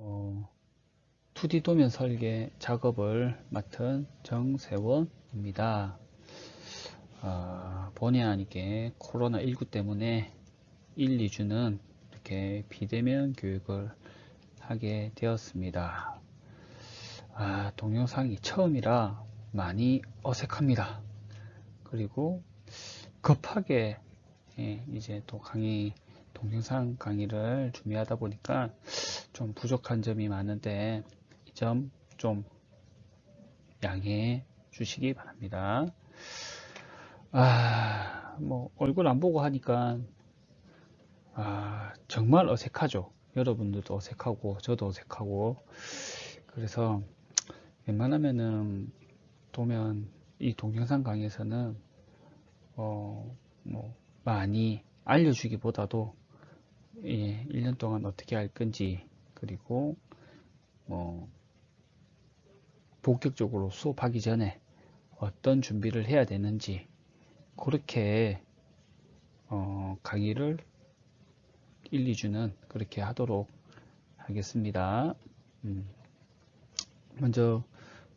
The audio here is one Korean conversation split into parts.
어, 2D 도면 설계 작업을 맡은 정세원입니다. 아, 본의 아니게 코로나19 때문에 1, 2주는 이렇게 비대면 교육을 하게 되었습니다. 아, 동영상이 처음이라 많이 어색합니다. 그리고 급하게 예, 이제 또 강의 동영상 강의를 준비하다 보니까 좀 부족한 점이 많은데 이 점 좀 양해해 주시기 바랍니다. 아, 뭐 얼굴 안 보고 하니까 아, 정말 어색하죠. 여러분들도 어색하고 저도 어색하고 그래서 웬만하면은 도면 이 동영상 강의에서는 어, 뭐 많이 알려주기보다도 예, 1년 동안 어떻게 할 건지 그리고 뭐 본격적으로 수업하기 전에 어떤 준비를 해야 되는지 그렇게 어, 강의를 1, 2주는 그렇게 하도록 하겠습니다. 음, 먼저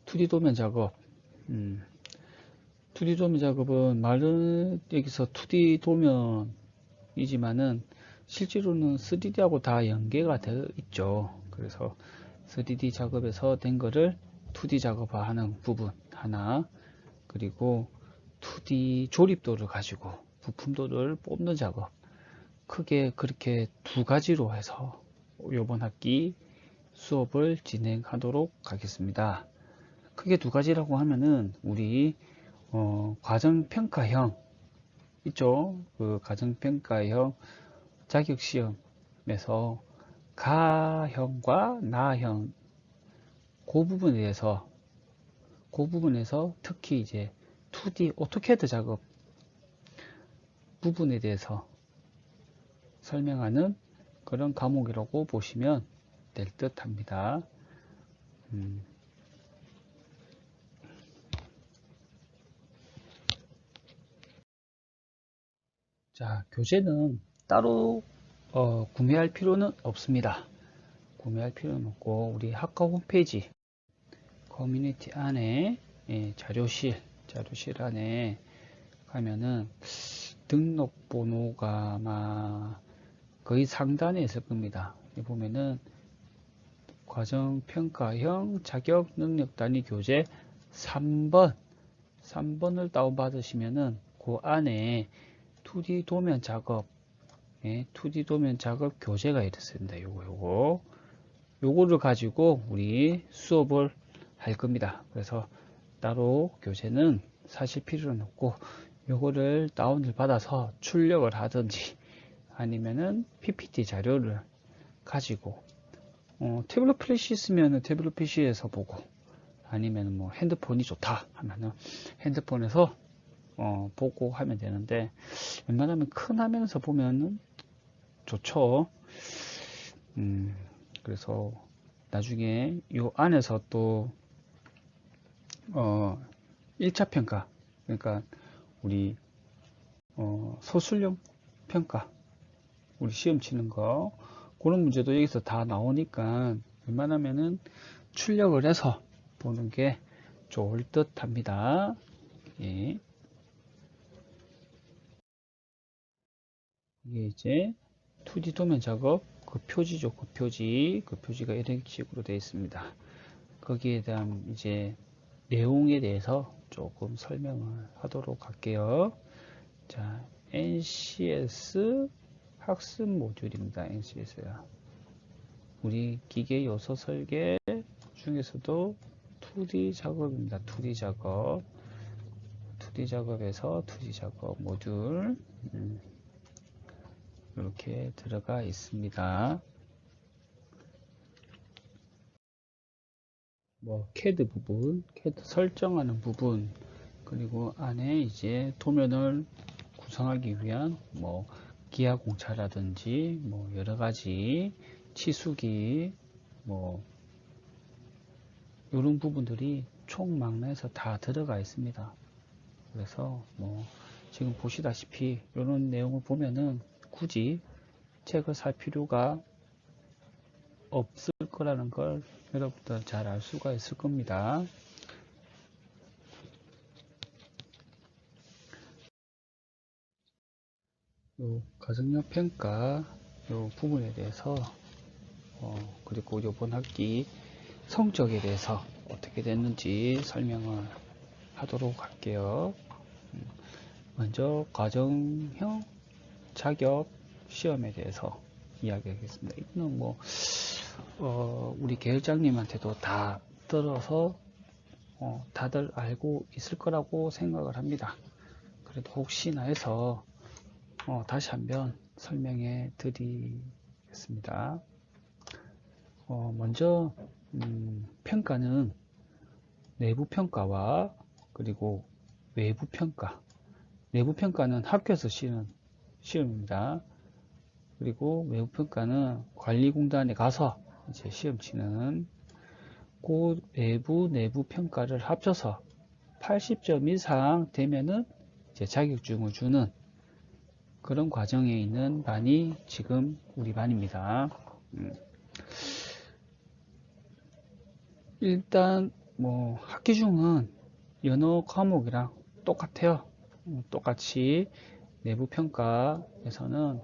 2D 도면 작업. 음, 2D 도면 작업은 말은 여기서 2D 도면이지만은 실제로는 3D하고 다 연계가 되어 있죠. 그래서 3D 작업에서 된 거를 2D 작업화하는 부분 하나 그리고 2D 조립도를 가지고 부품도를 뽑는 작업 크게 그렇게 두 가지로 해서 이번 학기 수업을 진행하도록 하겠습니다. 크게 두 가지라고 하면은 우리 어, 과정평가형 있죠? 그 과정평가형 자격시험에서 가형과 나형 그 부분에 대해서 그 부분에서 특히 이제 2D 오토캐드 작업 부분에 대해서 설명하는 그런 과목이라고 보시면 될 듯 합니다. 음. 자, 교재는 따로 어, 구매할 필요는 없습니다. 구매할 필요는 없고 우리 학과 홈페이지 커뮤니티 안에 예, 자료실 자료실 안에 가면은 등록번호가 아마 거의 상단에 있을 겁니다. 여기 보면은 과정평가형 자격 능력 단위 교재 3번 3번을 다운받으시면은 그 안에 2D 도면 작업 예, 2D 도면 작업 교재가 있습니다. 요거 요거 요거를 가지고 우리 수업을 할 겁니다. 그래서 따로 교재는 사실 필요는 없고 요거를 다운을 받아서 출력을 하든지 아니면은 PPT 자료를 가지고 어, 태블릿 PC 있으면 태블릿 PC에서 보고 아니면 뭐 핸드폰이 좋다 하면은 핸드폰에서 어, 보고 하면 되는데 웬만하면 큰 화면에서 보면은 좋죠. 음, 그래서 나중에 요 안에서 또 어, 1차 평가 그러니까 우리 어, 소술용 평가 우리 시험 치는 거 그런 문제도 여기서 다 나오니까 웬만하면은 출력을 해서 보는 게 좋을 듯 합니다. 예. 이게 이제 2D 도면 작업 그 표지죠. 그 표지. 그 표지가 이런 식으로 되어 있습니다. 거기에 대한 이제 내용에 대해서 조금 설명을 하도록 할게요. 자, NCS 학습 모듈입니다. NCS야. 우리 기계 요소 설계 중에서도 2D 작업입니다. 2D 작업. 2D 작업에서 2D 작업 모듈. 음. 이렇게 들어가 있습니다. 뭐 CAD 부분, CAD 설정하는 부분, 그리고 안에 이제 도면을 구성하기 위한 뭐 기하 공차라든지 뭐 여러 가지 치수기 뭐 이런 부분들이 총망라해서 다 들어가 있습니다. 그래서 뭐 지금 보시다시피 이런 내용을 보면은 굳이 책을 살 필요가 없을 거라는 걸 여러분들 잘 알 수가 있을 겁니다. 요 가정력 평가 요 부분에 대해서 어, 그리고 이번 학기 성적에 대해서 어떻게 됐는지 설명을 하도록 할게요. 음, 먼저 가정형 자격 시험에 대해서 이야기하겠습니다. 이거는 뭐 어, 우리 계열장님한테도 다 들어서 어, 다들 알고 있을 거라고 생각을 합니다. 그래도 혹시나 해서 어, 다시 한번 설명해 드리겠습니다. 어, 먼저 음, 평가는 내부 평가와 그리고 외부 평가 내부 평가는 학교에서 치는 시험입니다. 그리고 외부 평가는 관리공단에 가서 이제 시험 치는 그 외부 내부 평가를 합쳐서 80점 이상 되면은 이제 자격증을 주는 그런 과정에 있는 반이 지금 우리 반입니다. 음. 일단 뭐 학기 중은 연어 과목이랑 똑같아요. 음, 똑같이 내부 평가에서는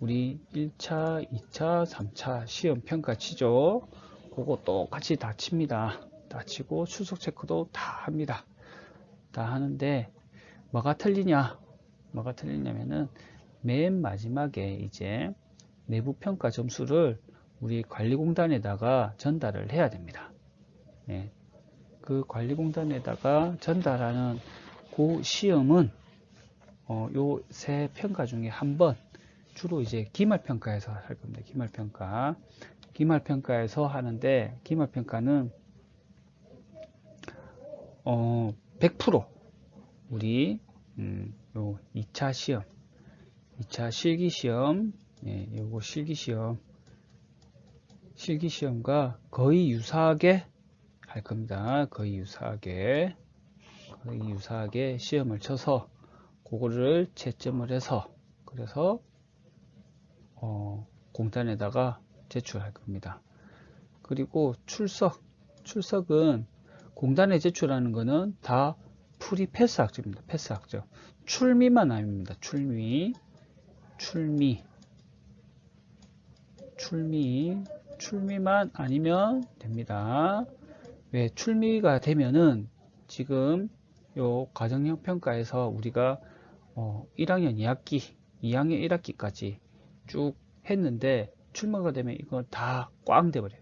우리 1차, 2차, 3차 시험 평가 치죠. 그거 똑같이 다 칩니다. 다 치고 출석 체크도 다 합니다. 다 하는데 뭐가 틀리냐? 뭐가 틀리냐면은 맨 마지막에 이제 내부 평가 점수를 우리 관리공단에다가 전달을 해야 됩니다. 네. 그 관리공단에다가 전달하는 그 시험은 어, 요 세 평가 중에 한 번 주로 이제 기말평가에서 할 겁니다. 기말평가. 기말평가에서 하는데 기말평가는 어, 100% 우리 음, 요 2차 시험 2차 실기시험 예, 요거 실기시험 실기시험과 거의 유사하게 할 겁니다. 거의 유사하게 거의 유사하게 시험을 쳐서 그거를 채점을 해서 그래서 어, 공단에다가 제출할 겁니다. 그리고 출석 출석은 공단에 제출하는 거는 다 풀이 패스 학점입니다. 패스 학점 출미만 아닙니다. 출미 출미 출미 출미만 아니면 됩니다. 왜 출미가 되면은 지금 요 가정형 평가에서 우리가 어 1학년 2학기 2학년 1학기까지 쭉 했는데 출마가 되면 이건 다 꽝 돼버려요.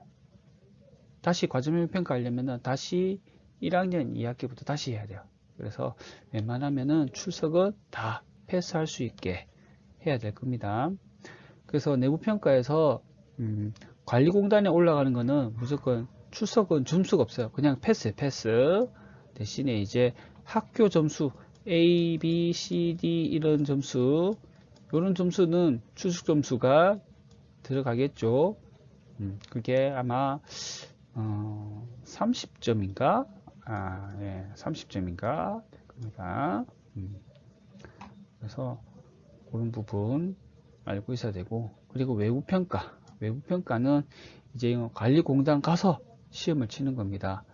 다시 과정형 평가하려면은 다시 1학년 2학기부터 다시 해야 돼요. 그래서 웬만하면은 출석은 다 패스할 수 있게 해야 될 겁니다. 그래서 내부 평가에서 음, 관리공단에 올라가는 거는 무조건 출석은 점수가 없어요. 그냥 패스 패스 대신에 이제 학교 점수 A, B, C, D 이런 점수 이런 점수는 출석 점수가 들어가겠죠. 음, 그게 아마 어, 30점인가? 아, 예, 30점인가? 겁니다. 음. 그래서 그런 부분 알고 있어야 되고 그리고 외부 평가 외부 평가는 이제 관리공단 가서 시험을 치는 겁니다.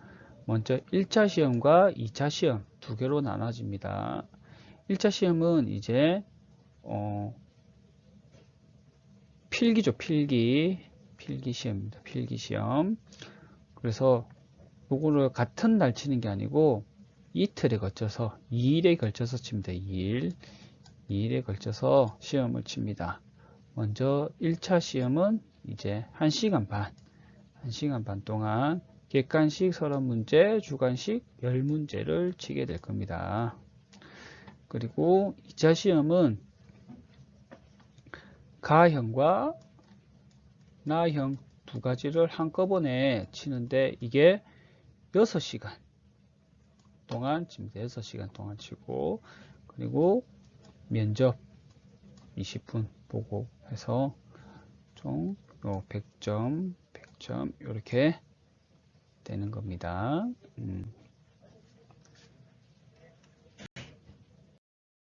먼저 1차 시험과 2차 시험 두 개로 나눠집니다. 1차 시험은 이제 어, 필기죠, 필기. 필기 시험입니다. 필기 시험. 그래서 요거를 같은 날 치는 게 아니고 이틀에 걸쳐서 2일에 걸쳐서 칩니다. 2일. 2일에 걸쳐서 시험을 칩니다. 먼저 1차 시험은 이제 1시간 반, 1시간 반 동안 객관식 서론 문제, 주관식 10문제를 치게 될 겁니다. 그리고 2차 시험은 가형과 나형 두 가지를 한꺼번에 치는데 이게 6시간 동안 칩니다. 6시간 동안 치고 그리고 면접 20분 보고 해서 총 100점, 100점 이렇게 되는 겁니다. 음.